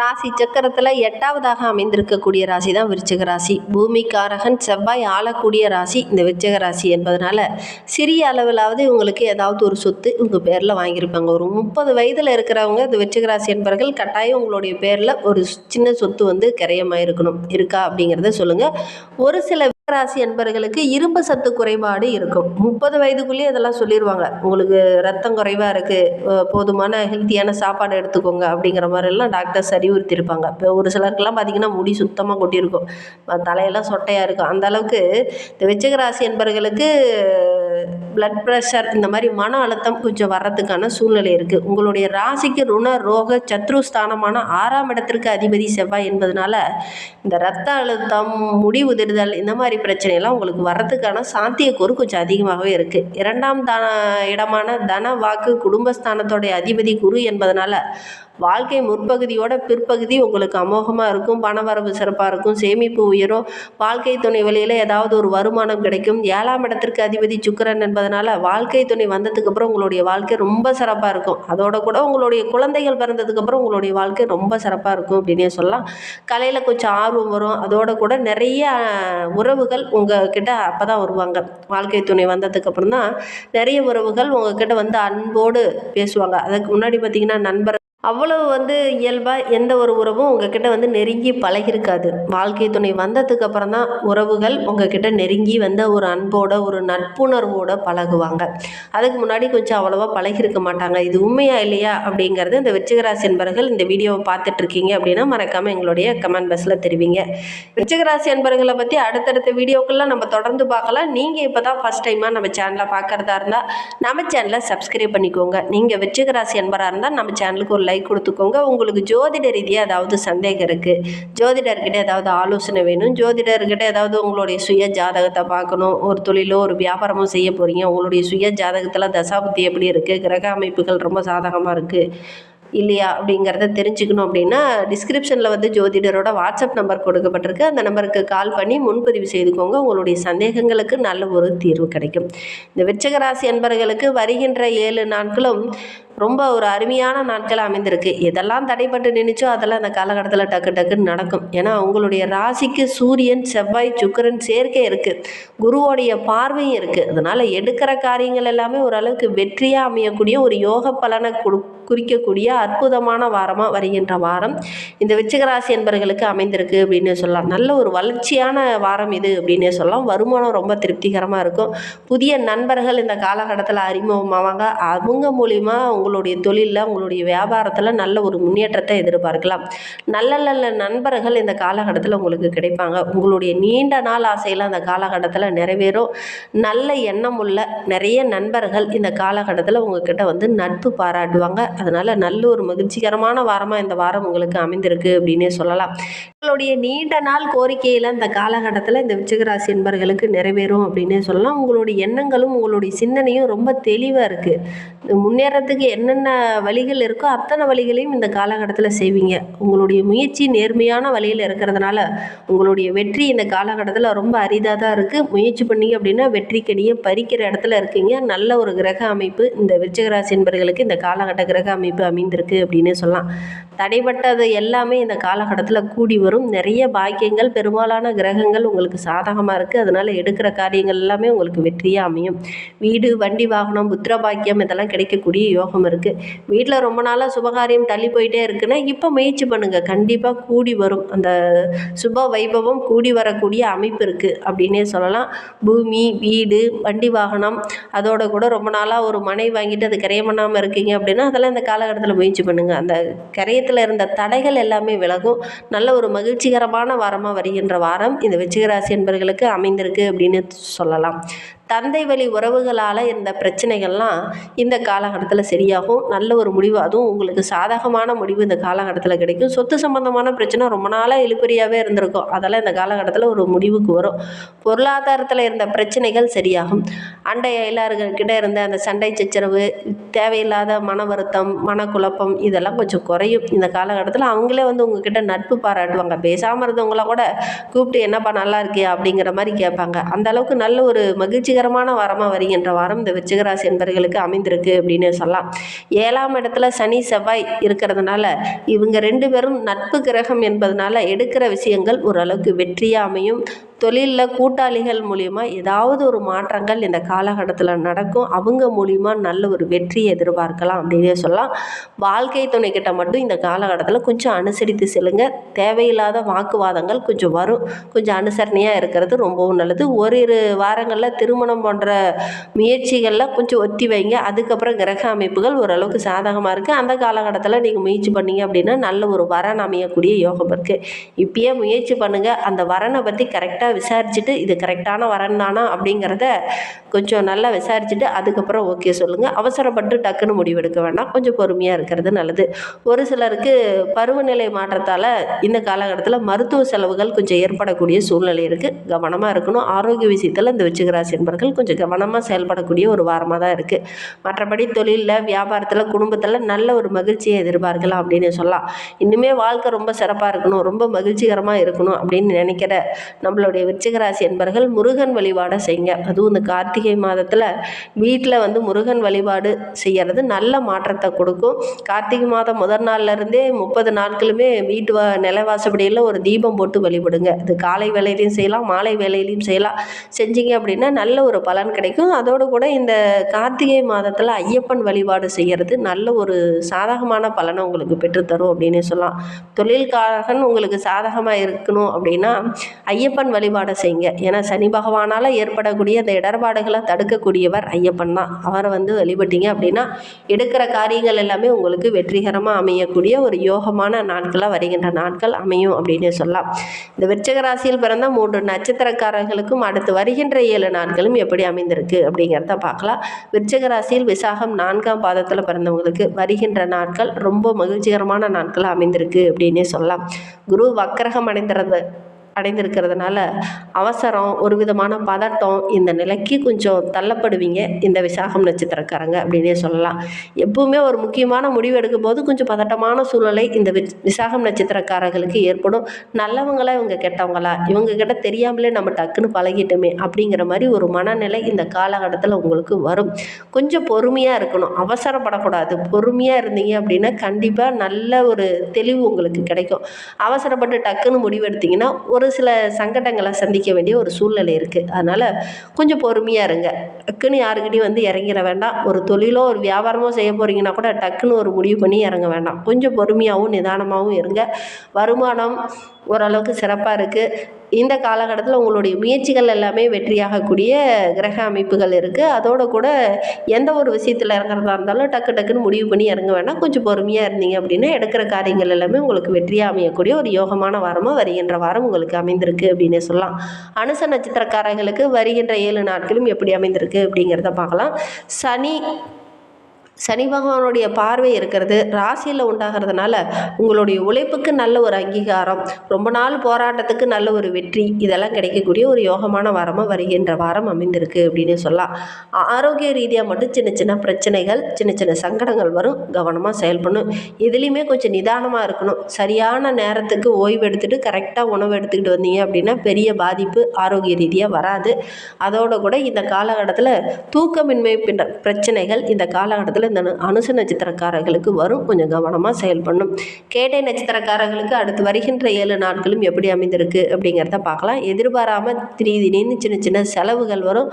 ராசி சக்கரத்தில் எட்டாவதாக அமைந்திருக்கக்கூடிய ராசி தான் விருச்சிக ராசி. பூமிக்காரகன் செவ்வாய் ஆளக்கூடிய ராசி இந்த விருச்சிக ராசி என்பதனால சிறிய அளவிலாவது இவங்களுக்கு ஏதாவது ஒரு சொத்து இவங்க பேரில் வாங்கியிருப்பாங்க. ஒரு முப்பது வயதில் இருக்கிறவங்க இந்த விருச்சிக ராசி என்பவர்கள் கட்டாயம் உங்களுடைய பேரில் ஒரு சின்ன சொத்து வந்து கிரயமாயிருக்கணும். இருக்கா அப்படிங்கிறத சொல்லுங்கள் ஒரு சில ராசி என்பவர்களுக்கு இரும்பு சத்து குறைபாடு இருக்கும். முப்பது வயதுக்குள்ளேயே இதெல்லாம் சொல்லிடுவாங்க உங்களுக்கு ரத்தம் குறைவாக இருக்குது போதுமான ஹெல்த்தியான சாப்பாடு எடுத்துக்கோங்க. அப்படிங்கிற மாதிரிலாம் டாக்டர்ஸ் அறிவுறுத்தியிருப்பாங்க இப்போ ஒரு சிலருக்கெல்லாம் பார்த்திங்கன்னா முடி சுத்தமாக கொட்டியிருக்கும். தலையெல்லாம் சொட்டையாக இருக்கும். அந்த அளவுக்கு இந்த விருச்சிக ராசி என்பவர்களுக்கு பிளட் ப்ரெஷர் இந்த மாதிரி மன அழுத்தம் கொஞ்சம் வர்றதுக்கான சூழ்நிலை இருக்குது உங்களுடைய ராசிக்கு ருண ரோக சத்ரு ஸ்தானமான ஆறாம் இடத்திற்கு அதிபதி செவ்வாய் என்பதனால இந்த ரத்த அழுத்தம் முடி உதிர்தல் இந்த மாதிரி பிரச்சனையெல்லாம் உங்களுக்கு வர்றதுக்கான சாத்தியக்கூறு கொஞ்சம் அதிகமாகவே இருக்குது இரண்டாம் தான இடமான தன வாக்கு குடும்பஸ்தானத்தோடைய அதிபதி குரு என்பதனால வாழ்க்கை முற்பகுதியோட பிற்பகுதி உங்களுக்கு அமோகமாக இருக்கும் பணவரவு சிறப்பாக இருக்கும் சேமிப்பு உயரும் வாழ்க்கை துணை வழியில் ஏதாவது ஒரு வருமானம் கிடைக்கும். ஏழாம் இடத்திற்கு அதிபதி சுக்கரன் என்பதனால் வாழ்க்கை துணை வந்ததுக்கப்புறம் உங்களுடைய வாழ்க்கை ரொம்ப சிறப்பாக இருக்கும். அதோட கூட உங்களுடைய குழந்தைகள் பிறந்ததுக்கப்புறம் உங்களுடைய வாழ்க்கை ரொம்ப சிறப்பாக இருக்கும் அப்படின்னே சொல்லலாம். கலையில் கொஞ்சம் ஆர்வம் வரும். அதோட கூட நிறைய உறவுகள் உறவுகள் உங்ககிட்ட அப்போ தான் வருவாங்க. வாழ்க்கை துணை வந்ததுக்கப்புறம் தான் நிறைய உறவுகள் உங்ககிட்ட வந்து அன்போடு பேசுவாங்க. அதுக்கு முன்னாடி பார்த்தீங்கன்னா நண்பர் அவ்வளவு வந்து இயல்பாக எந்த ஒரு உறவும் உங்ககிட்ட வந்து நெருங்கி பழகிருக்காது வாழ்க்கை துணை வந்ததுக்கு அப்புறம் தான் உறவுகள் உங்ககிட்ட நெருங்கி வந்த ஒரு அன்போட ஒரு நட்புணர்வோட பழகுவாங்க. அதுக்கு முன்னாடி கொஞ்சம் அவ்வளோவா பழகிருக்க மாட்டாங்க. இது உண்மையா இல்லையா அப்படிங்கிறது இந்த விருச்சிகராசி என்பர்கள் இந்த வீடியோவை பார்த்துட்டு இருக்கீங்க அப்படின்னா மறக்காமல் எங்களுடைய கமெண்ட் பாக்ஸில் தெரிவிங்க. விருச்சிகராசி என்பர்களை பற்றி அடுத்தடுத்த வீடியோக்கெல்லாம் நம்ம தொடர்ந்து பார்க்கலாம். நீங்கள் இப்போ தான் ஃபஸ்ட் டைமாக நம்ம சேனலை பார்க்குறதா இருந்தால் நம்ம சேனலை சப்ஸ்கிரைப் பண்ணிக்கோங்க. நீங்கள் விருச்சிகராசி என்பராக இருந்தால் நம்ம சேனலுக்கு ஒரு லைக் கொடுத்துக்கோங்க. உங்களுக்கு ஜோதிட ரீதியாக ஏதாவது சந்தேகம் இருக்குது ஜோதிடர்கிட்ட ஏதாவது ஆலோசனை வேணும். ஜோதிடர்கிட்ட ஏதாவது உங்களுடைய சுய ஜாதகத்தை பார்க்கணும். ஒரு தொழிலோ ஒரு வியாபாரமோ செய்ய போகிறீங்க உங்களுடைய சுய ஜாதகத்தில் தசாபுத்தி எப்படி இருக்குது கிரக அமைப்புகள் ரொம்ப சாதகமாக இருக்குது இல்லையா? அப்படிங்கிறத தெரிஞ்சுக்கணும் அப்படின்னா டிஸ்கிரிப்ஷனில் வந்து ஜோதிடரோட வாட்ஸ்அப் நம்பர் கொடுக்கப்பட்டிருக்கு. அந்த நம்பருக்கு கால் பண்ணி முன்பதிவு செய்துக்கோங்க. உங்களுடைய சந்தேகங்களுக்கு நல்ல ஒரு தீர்வு கிடைக்கும். இந்த விருச்சிக அன்பர்களுக்கு வருகின்ற ஏழு நாட்களும் ரொம்ப ஒரு அருமையான நாட்கள் அமைந்திருக்கு. எதெல்லாம் தடைப்பட்டு நின்றுச்சோ அதெல்லாம் அந்த காலகட்டத்தில் டக்கு டக்குன்னு நடக்கும். ஏன்னா உங்களுடைய ராசிக்கு சூரியன் செவ்வாய் சுக்கிரன் சேர்க்கை இருக்குது குருவோடைய பார்வையும் இருக்குது அதனால் எடுக்கிற காரியங்கள் எல்லாமே ஓரளவுக்கு வெற்றியாக அமையக்கூடிய ஒரு யோக பலனை கொடு குறிக்கக்கூடிய அற்புதமான வாரமாக வருகின்ற வாரம். இந்த விருச்சிக ராசி என்பவர்களுக்கு அமைந்திருக்கு அப்படின்னு சொல்லலாம். நல்ல ஒரு வளர்ச்சியான வாரம் இது அப்படின்னே சொல்லலாம். வருமானம் ரொம்ப திருப்திகரமாக இருக்கும். புதிய நண்பர்கள் இந்த காலகட்டத்தில் அறிமுகமாவாங்க. அவங்க மூலிமா உங்களுடைய தொழிலில் உங்களுடைய வியாபாரத்தில் நல்ல ஒரு முன்னேற்றத்தை எதிர்பார்க்கலாம். நல்ல நல்ல நண்பர்கள் இந்த காலகட்டத்தில் உங்களுக்கு கிடைப்பாங்க. உங்களுடைய நீண்ட நாள் ஆசையெல்லாம் அந்த காலகட்டத்தில் நிறைவேறும். நல்ல எண்ணம் உள்ள நிறைய நண்பர்கள் இந்த காலகட்டத்தில் உங்ககிட்ட வந்து நட்பு பாராட்டுவாங்க. அதனால் நல்ல ஒரு மகிழ்ச்சிகரமான வாரமாக இந்த வாரம் உங்களுக்கு அமைந்திருக்கு அப்படின்னே சொல்லலாம். உங்களுடைய நீண்ட நாள் கோரிக்கையில் இந்த காலகட்டத்தில் இந்த விச்சகராசி என்பர்களுக்கு நிறைவேறும் அப்படின்னே சொல்லலாம். உங்களுடைய எண்ணங்களும் உங்களுடைய சிந்தனையும் ரொம்ப தெளிவாக இருக்குது முன்னேறத்துக்கு என்னென்ன வழிகள் இருக்கோ அத்தனை வழிகளையும் இந்த காலகட்டத்தில் செய்வீங்க. உங்களுடைய முயற்சி நேர்மையான வழியில் இருக்கிறதுனால உங்களுடைய வெற்றி இந்த காலகட்டத்தில் ரொம்ப அரிதாக தான் இருக்குது முயற்சி பண்ணீங்க அப்படின்னா வெற்றிக்கடியை பறிக்கிற இடத்துல இருக்கீங்க. நல்ல ஒரு கிரக அமைப்பு இந்த விருச்சகராசி என்பர்களுக்கு இந்த காலகட்ட கிரக அமைப்பு அமைந்திருக்கு அப்படின்னு சொல்லலாம். தடைப்பட்டது எல்லாமே இந்த காலகட்டத்தில் கூடி வரும். நிறைய பாக்கியங்கள் பெரும்பாலான கிரகங்கள் உங்களுக்கு சாதகமாக இருக்குது அதனால் எடுக்கிற காரியங்கள் எல்லாமே உங்களுக்கு வெற்றியாக அமையும். வீடு வண்டி வாகனம் புத்திர பாக்கியம் இதெல்லாம் கிடைக்கக்கூடிய யோகம் இருக்குது வீட்டில் ரொம்ப நாளாக சுபகாரியம் தள்ளி போயிட்டே இருக்குன்னா இப்போ முயற்சி பண்ணுங்கள் கண்டிப்பாக கூடி வரும். அந்த சுப வைபவம் கூடி வரக்கூடிய அமைப்பு இருக்குது அப்படின்னே சொல்லலாம். பூமி வீடு வண்டி வாகனம் அதோட கூட ரொம்ப நாளாக ஒரு மனை வாங்கிட்டு அது கரையம் பண்ணாமல் இருக்கீங்க அப்படின்னா அதெல்லாம் இந்த காலகட்டத்தில் முயற்சி பண்ணுங்கள் அந்த கரையத்தில் இருந்த தடைகள் எல்லாமே விலகும். நல்ல ஒரு மகிழ்ச்சிகரமான வாரமாக வருகின்ற வாரம் இந்த வெச்சிகராசி என்பவர்களுக்கு அமைந்திருக்கு அப்படின்னு சொல்லலாம். தந்தை வழி உறவுகளால் இருந்த பிரச்சனைகள்லாம் இந்த காலகட்டத்தில் சரியாகும். நல்ல ஒரு முடிவு. அதுவும் உங்களுக்கு சாதகமான முடிவு இந்த காலகட்டத்தில் கிடைக்கும். சொத்து சம்பந்தமான பிரச்சனை ரொம்ப நாளாக இழுபறியாகவே இருந்திருக்கும். அதெல்லாம் இந்த காலகட்டத்தில் ஒரு முடிவுக்கு வரும். பொருளாதாரத்தில் இருந்த பிரச்சனைகள் சரியாகும். அண்டை அயலாறுகிட்ட இருந்த அந்த சண்டை சச்சரவு தேவையில்லாத மன வருத்தம் மனக்குழப்பம் இதெல்லாம் கொஞ்சம் குறையும். இந்த காலகட்டத்தில் அவங்களே வந்து உங்ககிட்ட நட்பு பாராட்டுவாங்க. பேசாமல் இருந்தவங்கள கூட கூப்பிட்டு என்னப்பா நல்லா இருக்கியா? அப்படிங்கிற மாதிரி கேட்பாங்க. அந்த அளவுக்கு நல்ல ஒரு மகிழ்ச்சிகர வெற்றிகரமான வாரமாக வருகின்ற வாரம் இந்த விச்சிகராசி என்பர்களுக்கு அமைந்திருக்கு அப்படின்னு சொல்லலாம். ஏழாம் இடத்துல சனி செவ்வாய் இருக்கிறதுனால இவங்க ரெண்டு பேரும் நட்பு கிரகம் என்பதனால எடுக்கிற விஷயங்கள் ஓரளவுக்கு வெற்றியாக அமையும். தொழிலில் கூட்டாளிகள் மூலிமா ஏதாவது ஒரு மாற்றங்கள் இந்த காலகட்டத்தில் நடக்கும். அவங்க மூலிமா நல்ல ஒரு வெற்றியை எதிர்பார்க்கலாம் அப்படின்னே சொல்லலாம். வாழ்க்கை துணைக்கிட்ட மட்டும் இந்த காலகட்டத்தில் கொஞ்சம் அனுசரித்து செல்லுங்க. தேவையில்லாத வாக்குவாதங்கள் கொஞ்சம் வரும். கொஞ்சம் அனுசரணையாக இருக்கிறது ரொம்பவும் நல்லது. ஒரு வாரங்களில் திருமணம் போன்ற முயற்சிகளில் கொஞ்சம் ஒத்தி வைங்க. அதுக்கப்புறம் கிரக அமைப்புகள் ஓரளவுக்கு சாதகமாக இருக்குது அந்த காலகட்டத்தில் நீங்கள் முயற்சி பண்ணீங்க அப்படின்னா நல்ல ஒரு வரன் அமையக்கூடிய யோகம் இருக்குது இப்பயே முயற்சி பண்ணுங்கள் அந்த வரனை பற்றி கரெக்டாக விசாரிச்சுட்டு இது கரெக்டான வரன் தானா அப்படிங்கிறத கொஞ்சம் நல்லா விசாரிச்சுட்டு அதுக்கப்புறம் ஓகே சொல்லுங்கள் அவசரப்பட்டு டக்குன்னு முடிவெடுக்க வேண்டாம். கொஞ்சம் பொறுமையாக இருக்கிறது நல்லது. ஒரு சிலருக்கு பருவநிலை மாற்றத்தால் இந்த காலகட்டத்தில் மருத்துவ செலவுகள் கொஞ்சம் ஏற்படக்கூடிய சூழ்நிலை இருக்குது கவனமாக இருக்கணும். ஆரோக்கிய விஷயத்தில் இந்த விருச்சிகராசி என்பர்கள் கொஞ்சம் கவனமாக செயல்படக்கூடிய ஒரு வாரமாக தான் இருக்குது மற்றபடி தொழிலில் வியாபாரத்தில் குடும்பத்தில் நல்ல ஒரு மகிழ்ச்சியை எதிர்பார்க்கலாம் அப்படின்னு சொல்லலாம். இன்னுமே வாழ்க்கை ரொம்ப சிறப்பாக இருக்கணும் ரொம்ப மகிழ்ச்சிகரமாக இருக்கணும் அப்படின்னு நினைக்கிற நம்மளுடைய விருச்சிகராசி என்பர்கள் முருகன் வழிபாடை செய்யுங்க. அதுவும் இந்த கார்த்திகை மாதத்தில் வீட்டில் வந்து முருகன் வழிபாடு செய்கிறது நல்ல மாற்றத்தை கொடுக்கும். கார்த்திகை மாதம் முதல் நாள்ல இருந்தே முப்பது நாட்களுமே வீட்டு வா நிலவாசப்படியில் ஒரு தீபம் போட்டு வழிபடுங்க. இது காலை வேலையிலையும் செய்யலாம் மாலை வேலையிலையும் செய்யலாம். செஞ்சீங்க அப்படின்னா நல்ல ஒரு பலன் கிடைக்கும். அதோடு கூட இந்த கார்த்திகை மாதத்தில் ஐயப்பன் வழிபாடு செய்கிறது நல்ல ஒரு சாதகமான பலனை உங்களுக்கு பெற்றுத்தரும் அப்படின்னு சொல்லலாம். தொழில்காரகன் உங்களுக்கு சாதகமாக இருக்கணும் அப்படின்னா ஐயப்பன் வழிபாடை செய்யுங்க. ஏன்னா சனி பகவானால் ஏற்படக்கூடிய அந்த இடர்பாடுகளை தடுக்கக்கூடியவர் ஐயப்பன் தான். அவரை வந்து வழிபட்டீங்க அப்படின்னா எடுக்கிற காரியங்கள் எல்லாமே உங்களுக்கு வெற்றிகரமாக அமையக்கூடிய ஒரு யோகமான நாட்களாக வருகின்ற நாட்கள் அமையும் அப்படின்னு சொல்லலாம். இந்த விருச்சிக ராசியில் பிறந்த மூன்று நட்சத்திரக்காரர்களுக்கும் அடுத்து வருகின்ற ஏழு நாட்களும் எப்படி அமைந்திருக்கு அப்படிங்கிறத பார்க்கலாம். விருச்சக ராசியில் விசாகம் நான்காம் பாதத்தில் பிறந்தவங்களுக்கு வருகின்ற நாட்கள் ரொம்ப மகிழ்ச்சிகரமான நாட்கள் அமைந்திருக்கு அப்படின்னே சொல்லலாம். குரு வக்கரகம் அடைந்திருந்த அடைந்திருக்கிறதுனால அவசரம் ஒரு விதமான பதட்டம் இந்த நிலைக்கு கொஞ்சம் தள்ளப்படுவீங்க. இந்த விசாகம் நட்சத்திரக்காரங்க அப்படின்னே சொல்லலாம். எப்பவுமே ஒரு முக்கியமான முடிவு எடுக்கும் போது கொஞ்சம் பதட்டமான சூழ்நிலை இந்த விசாகம் நட்சத்திரக்காரர்களுக்கு ஏற்படும். நல்லவங்களா இவங்க கெட்டவங்களா? இவங்க கிட்ட தெரியாமலே நம்ம டக்குன்னு பழகிட்டோமே அப்படிங்கிற மாதிரி ஒரு மனநிலை இந்த காலகட்டத்தில் உங்களுக்கு வரும். கொஞ்சம் பொறுமையாக இருக்கணும். அவசரப்படக்கூடாது. பொறுமையாக இருந்தீங்க அப்படின்னா கண்டிப்பாக நல்ல ஒரு தெளிவு உங்களுக்கு கிடைக்கும். அவசரப்பட்டு டக்குன்னு முடிவெடுத்தீங்கன்னா ஒரு சில சங்கடங்களை சந்திக்க வேண்டிய ஒரு சூழ்நிலை இருக்குது அதனால் கொஞ்சம் பொறுமையாக இருங்க. டக்குன்னு யாருக்கிட்டையும் வந்து இறங்கிட வேண்டாம். ஒரு தொழிலோ ஒரு வியாபாரமோ செய்ய போகிறீங்கன்னா கூட டக்குன்னு ஒரு முடிவு பண்ணி இறங்க வேண்டாம். கொஞ்சம் பொறுமையாகவும் நிதானமாகவும் இருங்க. வருமானம் ஓரளவுக்கு சிறப்பாக இருக்குது இந்த காலகட்டத்தில் உங்களுடைய முயற்சிகள் எல்லாமே வெற்றியாகக்கூடிய கிரக அமைப்புகள் இருக்குது அதோட கூட எந்த ஒரு விஷயத்தில் இறங்குறதா இருந்தாலும் டக்கு டக்குன்னு முடிவு பண்ணி இறங்க வேண்டாம் கொஞ்சம் பொறுமையாக இருந்தீங்க அப்படின்னா எடுக்கிற காரியங்கள் எல்லாமே உங்களுக்கு வெற்றியாக அமையக்கூடிய ஒரு யோகமான வாரமாக வருகின்ற வாரம் உங்களுக்கு அமைந்திருக்கு அப்படின்னு சொல்லலாம். அனுச நட்சத்திரக்காரர்களுக்கு வருகின்ற ஏழு நாட்களும் எப்படி அமைந்திருக்கு அப்படிங்கிறத பார்க்கலாம். சனி சனி பகவானுடைய பார்வை இருக்கிறது ராசியில் உண்டாகிறதுனால உங்களுடைய உழைப்புக்கு நல்ல ஒரு அங்கீகாரம் ரொம்ப நாள் போராட்டத்துக்கு நல்ல ஒரு வெற்றி இதெல்லாம் கிடைக்கக்கூடிய ஒரு யோகமான வாரமாக வருகின்ற வாரம் அமைந்திருக்கு அப்படின்னு சொல்லலாம். ஆரோக்கிய ரீதியாக மட்டும் சின்ன சின்ன பிரச்சனைகள் சின்ன சின்ன சங்கடங்கள் வரும். கவனமாக செயல்படணும். இதுலேயுமே கொஞ்சம் நிதானமாக இருக்கணும். சரியான நேரத்துக்கு ஓய்வு எடுத்துகிட்டு கரெக்டாக உணவு எடுத்துக்கிட்டு வந்தீங்க அப்படின்னா பெரிய பாதிப்பு ஆரோக்கிய ரீதியாக வராது. அதோட கூட இந்த காலகட்டத்தில் தூக்கமின்மை பின்ன பிரச்சனைகள் இந்த காலகட்டத்தில் இந்த அனுச நட்சத்திரக்காரர்களுக்கு வரும். கொஞ்சம் கவனமாக செயல்படணும். கேட்டை நட்சத்திரக்காரர்களுக்கு அடுத்து வருகின்ற ஏழு நாட்களும் எப்படி அமைந்திருக்கு அப்படிங்கிறத பார்க்கலாம். எதிர்பாராமல் திரி திடீர்னு சின்ன சின்ன செலவுகள் வரும்.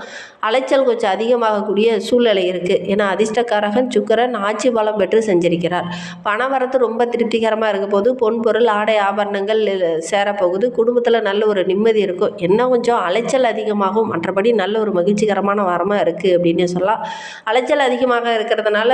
அலைச்சல் கொஞ்சம் அதிகமாகக்கூடிய சூழ்நிலை இருக்குது ஏன்னா அதிர்ஷ்டக்காரகன் சுக்கரன் ஆட்சி பலம் பெற்று செஞ்சிருக்கிறார். பண வரத்து ரொம்ப திருப்திகரமாக இருக்க போது பொன் பொருள் ஆடை ஆபரணங்கள் சேரப்போகுது. குடும்பத்தில் நல்ல ஒரு நிம்மதி இருக்கும். என்ன கொஞ்சம் அலைச்சல் அதிகமாகும். மற்றபடி நல்ல ஒரு மகிழ்ச்சிகரமான வாரமாக இருக்குது அப்படின்னு சொல்லலாம். அலைச்சல் அதிகமாக இருக்கிறதுனால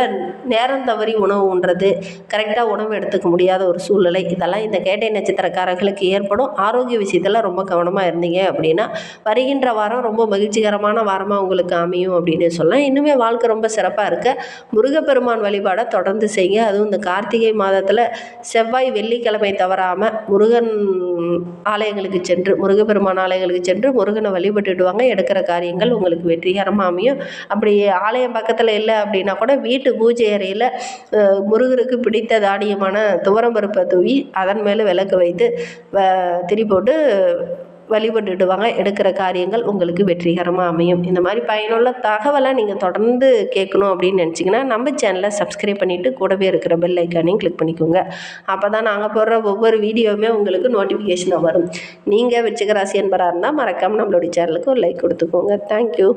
நேரம் தவறி உணவு உண்றது கரெக்டாக உணவு எடுத்துக்க முடியாத ஒரு சூழ்நிலை. இதெல்லாம் இந்த கேட்டை நட்சத்திரக்காரர்களுக்கு ஏற்படும் ஆரோக்கிய விஷயத்தில் ரொம்ப கவனமாக இருந்தீங்க அப்படின்னா வருகின்ற வாரம் ரொம்ப மகிழ்ச்சிகரமான வாரமாக உங்களுக்கு அமையும் அப்படின்னு சொல்லலாம். இன்னுமே வாழ்க்கை ரொம்ப சிறப்பாக இருக்க முருகப்பெருமான் வழிபாடை தொடர்ந்து செய்யுங்க. அதுவும் இந்த கார்த்திகை மாதத்தில் செவ்வாய் வெள்ளிக்கிழமை தவறாமல் முருகன் ஆலயங்களுக்கு சென்று முருகப்பெருமான் ஆலயங்களுக்கு சென்று முருகனை வழிபட்டுடுவாங்க எடுக்கிற காரியங்கள் உங்களுக்கு வெற்றிகரமாக அமையும். அப்படி ஆலயம் பக்கத்தில் இல்லை அப்படின்னா கூட வீட்டு பூஜை அறையில் முருகருக்கு பிடித்த தானியமான துவரம்பருப்பை தூவி அதன் மேலே விளக்கு வைத்து வ- திரி போட்டு வழிபட்டுடுவாங்க எடுக்கிற காரியங்கள் உங்களுக்கு வெற்றிகரமாக அமையும். இந்த மாதிரி பயனுள்ள தகவலை நீங்கள் தொடர்ந்து கேட்கணும் அப்படின்னு நினச்சிங்கன்னா நம்ம சேனலை சப்ஸ்கிரைப் பண்ணிவிட்டு கூடவே இருக்கிற பெல் ஐக்கானையும் கிளிக் பண்ணிக்கோங்க. அப்போ தான் நாங்கள் போடுற ஒவ்வொரு வீடியோவுமே உங்களுக்கு நோட்டிஃபிகேஷனாக வரும். நீங்கள் வச்சுக்கிற ராசி என்பராக இருந்தால் மறக்காமல் நம்மளுடைய சேனலுக்கு ஒரு லைக் கொடுத்துக்கோங்க. தேங்க்யூ